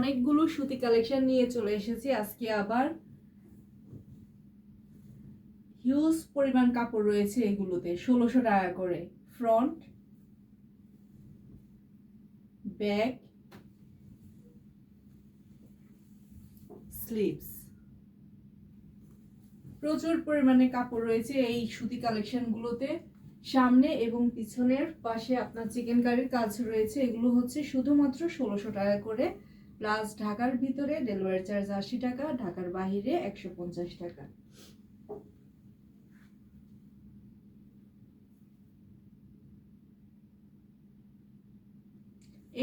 অনেকগুলো সুতি কালেকশন নিয়ে চলে এসেছি আজকে আবার। হিউজ পরিমাণ কাপড় রয়েছে এগুলোতে, ষোলোশো টাকা করে। Front, back, sleeves. প্রচুর পরিমাণে কাপড় রয়েছে এই সুতি কালেকশনগুলোতে। সামনে এবং পিছনের পাশে আপনার চিকেন কারির কাজ রয়েছে, এগুলো হচ্ছে শুধুমাত্র ষোলোশো টাকা করে। প্লাস ঢাকার ভিতরে ডেলিভারি চার্জ আশি টাকা, ঢাকার বাহিরে একশো পঞ্চাশ টাকা।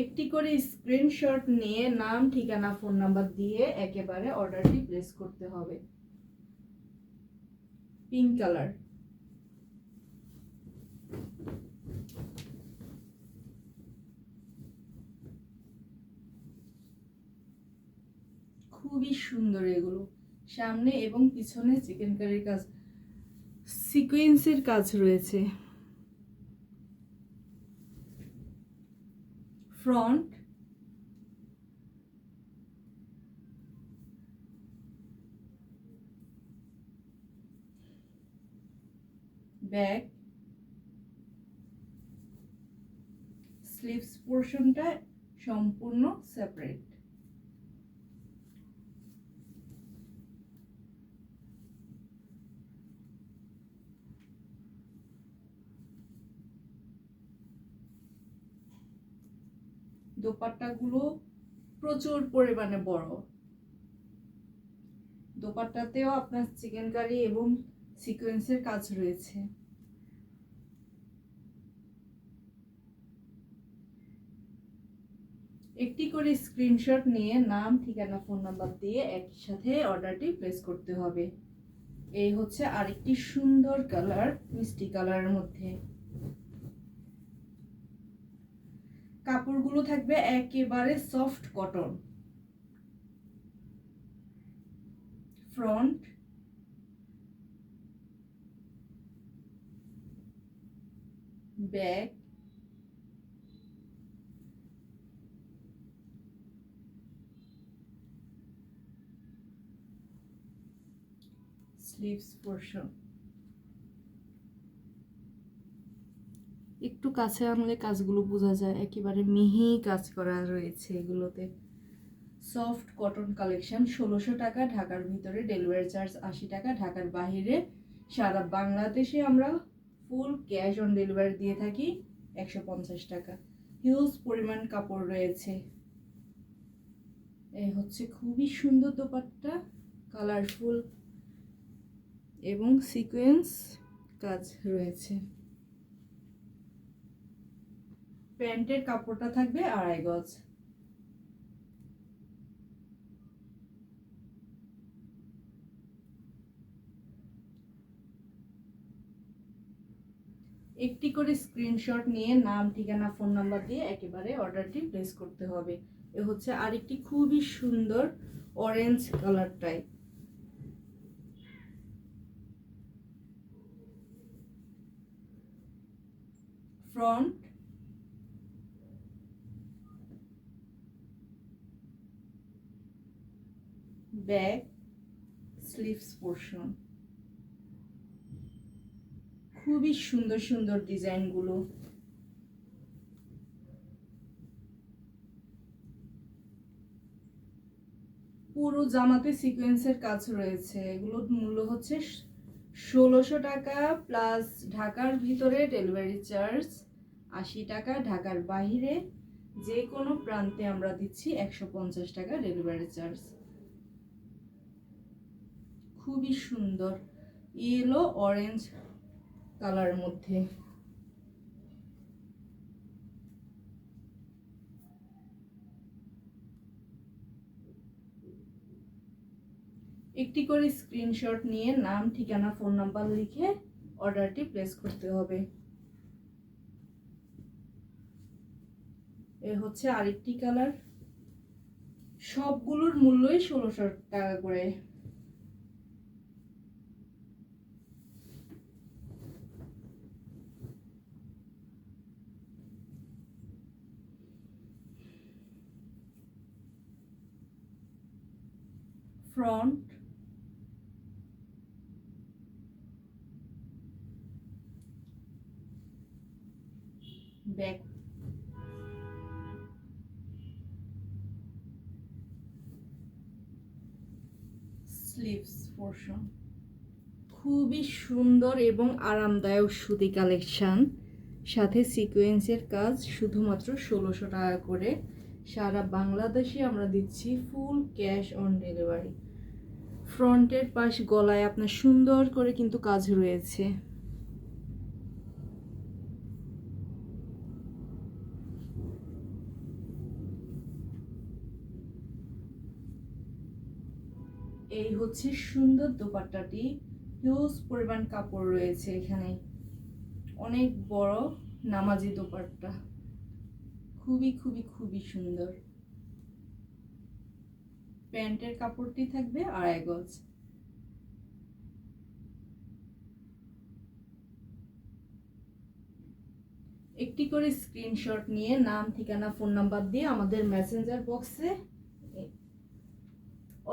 একটি করে স্ক্রিনশট নিয়ে নাম, ঠিকানা, ফোন নাম্বার দিয়ে একেবারে অর্ডারটি প্লেস করতে হবে। Pink colour. খুবই সুন্দর এগুলো। সামনে এবং পিছনে চিকেন কারির কাজ সিকোয়েন্সের কাজ রয়েছে। ফ্রন্ট ব্যাক স্লিভস পোর্শনটা সম্পূর্ণ সেপারেট দোপাট্টাগুলো প্রচুর পরিমাণে বড়। দোপাট্টাতেও আপনার চিকেন কারি এবং সিকোয়েন্সের কাজ রয়েছে। একটি করে স্ক্রিনশট নিয়ে নাম, ঠিকানা ফোন নাম্বার দিয়ে একই সাথে অর্ডারটি প্লেস করতে হবে। এই হচ্ছে আরেকটি সুন্দর কালার মিষ্টি কালারের মধ্যে। কাপড়গুলো থাকবে একেবারে soft cotton front back sleeves portion একটু কাছে আনলে কাজগুলো বোঝা যায়, একেবারে মিহি কাজ করা রয়েছে এগুলোতে। সফট কটন কালেকশন, ষোলোশো টাকা, ঢাকার ভিতরে ডেলিভারি চার্জ আশি টাকা, ঢাকার বাইরে সারা বাংলাদেশে আমরা ফুল ক্যাশ অন ডেলিভারি দিয়ে থাকি একশো পঞ্চাশ টাকা। হিউজ পরিমাণ কাপড় রয়েছে। এই হচ্ছে খুবই সুন্দর দোপাট্টা, কালারফুল এবং সিকোয়েন্স কাজ রয়েছে। প্যান্টের কাপড়টা থাকবে আড়াই গজ। একটি করে স্ক্রিনশট নিয়ে নাম, ঠিকানা, ফোন নাম্বার দিয়ে একেবারে অর্ডারটি প্লেস করতে হবে। এ হচ্ছে আরেকটি খুবই সুন্দর orange colour type front back sleeves portion. খুবই সুন্দর সুন্দর ডিজাইনগুলো। পুরো জামাতে সিকোয়েন্সের কাজ রয়েছে। এগুলোর মূল্য হচ্ছে ষোলোশো টাকা প্লাস ঢাকার ভিতরে ডেলিভারি চার্জ আশি টাকা, ঢাকার বাহিরে যে কোনো প্রান্তে আমরা দিচ্ছি একশো পঞ্চাশ টাকা ডেলিভারি চার্জ। খুবই সুন্দর। ইয়েলো অরেঞ্জ কালার মধ্যে। একটি করে স্ক্রিনশট নিয়ে নাম, ঠিকানা ফোন নাম্বার লিখে অর্ডারটি প্লেস করতে হবে। এ হচ্ছে আরেকটি কালার সবগুলোর মূল্যই ষোলোশো টাকা করে। ফ্রন্ট ব্যাক স্লিভস পোর্শন খুবই সুন্দর এবং আরামদায়ক সুতি কালেকশন। সাথে সিকোয়েন্সের কাজ শুধুমাত্র ষোলোশো টাকা করে। সারা বাংলাদেশে আমরা দিচ্ছি ফুল ক্যাশ অন ডেলিভারি ফ্রন্টের পাশ গলায় আপনার সুন্দর করে কিন্তু কাজ রয়েছে। এই হচ্ছে সুন্দর দোপাট্টাটি। হিউজ পরিমাণ কাপড় রয়েছে এখানে। অনেক বড় নামাজি দোপাট্টা। খুবই খুবই খুবই সুন্দর। প্যান্টের কাপড়টি থাকবে আড়াই গজ। একটি করে স্ক্রিনশট নিয়ে নাম, ঠিকানা, ফোন নাম্বার দিয়ে আমাদের মেসেঞ্জার বক্সে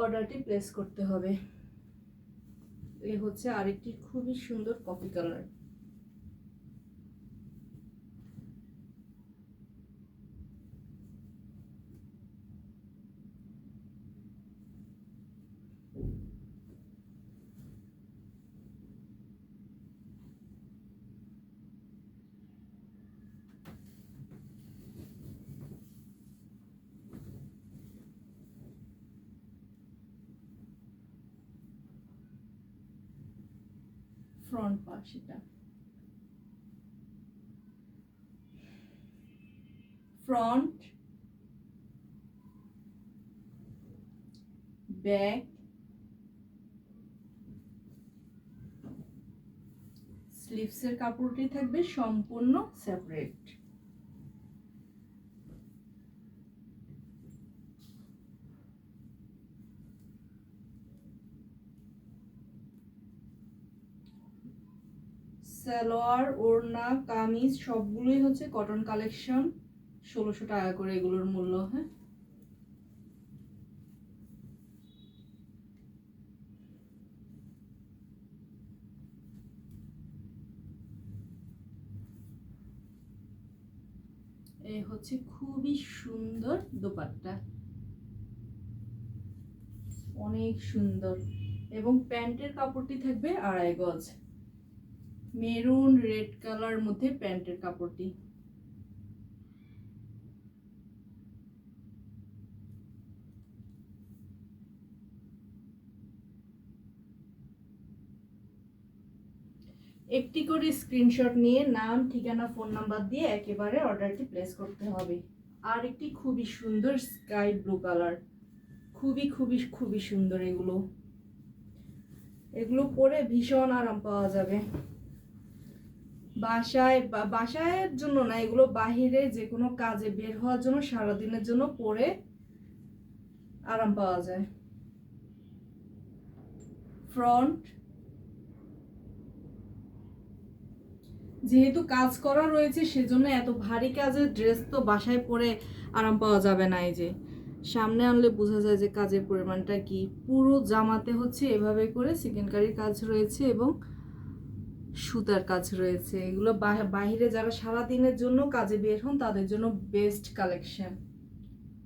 অর্ডারটি প্লেস করতে হবে। এ হচ্ছে আরেকটি খুবই সুন্দর কফি কালার ফ্রন্ট পা সেটা। ফ্রন্ট ব্যাক স্লিভসের কাপড়টি থাকবে সম্পূর্ণ সেপারেট সালোয়ার ওড়না, কামিজ সবগুলোই হচ্ছে কটন কালেকশন ষোলোশো টাকা করে এগুলোর মূল্য হ্যাঁ? এই হচ্ছে খুবই সুন্দর দোপাট্টা। অনেক সুন্দর। এবং প্যান্টের কাপড়টি থাকবে আড়াই গজ। মেরুন রেড কালার মধ্যে প্যান্টের কাপড়টি। একটি করে স্ক্রিনশট নিয়ে নাম, ঠিকানা, ফোন নাম্বার দিয়ে একেবারে অর্ডারটি প্লেস করতে হবে। আর একটি খুবই সুন্দর স্কাই ব্লু কালার। খুবই খুবই খুবই সুন্দর এগুলো। এগুলো পরে ভীষণ আরাম পাওয়া যাবে। বাসায় বা- বাসায়ের জন্য না, এগুলো বাহিরে যে কোনো কাজে বের হওয়ার জন্য সারাদিনের জন্য পরে আরাম পাওয়া যায়। ফ্রন্ট যেহেতু কাজ করা রয়েছে, সেজন্য এত ভারী কাজের ড্রেস তো বাসায় পরে আরাম পাওয়া যাবে না, এই যে। সামনে আনলে বোঝা যায় যে কাজের পরিমাণটা কি। পুরো জামাতে হচ্ছে এভাবে করে চিকেনকারির কাজ রয়েছে এবং সুতার কাজ রয়েছে। এগুলো বাহ- বাহিরে যারা সারা দিনের জন্য কাজে বের হন, তাদের জন্য best collection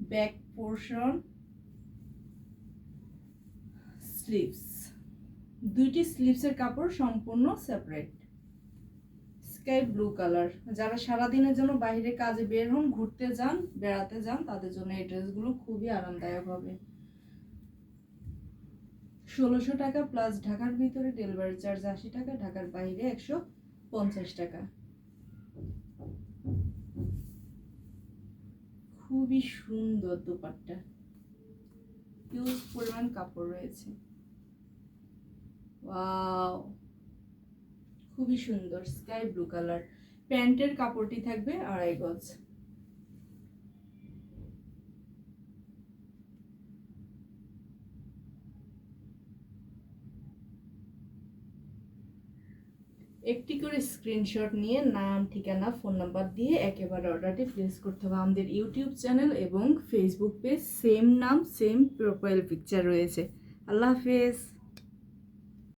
back portion sleeves দুইটি স্লিভসের কাপড় সম্পূর্ণ সেপারেট স্কাই ব্লু কালার যারা সারা দিনের জন্য বাইরে কাজে বের হন, ঘুরতে যান, বেড়াতে যান, তাদের জন্য এই ড্রেসগুলো খুবই আরামদায়ক হবে। ষোলোশো টাকা প্লাস ঢাকার ভিতরে ডেলিভারি চার্জ আশি টাকা, ঢাকার বাইরে একশো পঞ্চাশ টাকা। খুবই সুন্দর দোপাট্টা। হিউজ পরিমাণ কাপড় রয়েছে। ওয়াও খুবই সুন্দর স্কাই ব্লু কালার প্যান্টের কাপড়টি থাকবে আড়াই গজ। একটি করে স্ক্রিনশট নিয়ে নাম, ঠিকানা ফোন নাম্বার দিয়ে একেবারে অর্ডারটি প্লেস করতে হবে। আমাদের ইউটিউব চ্যানেল এবং ফেসবুক পেজ সেম নাম সেম প্রোফাইল পিকচার রয়েছে। আল্লাহ হাফেজ।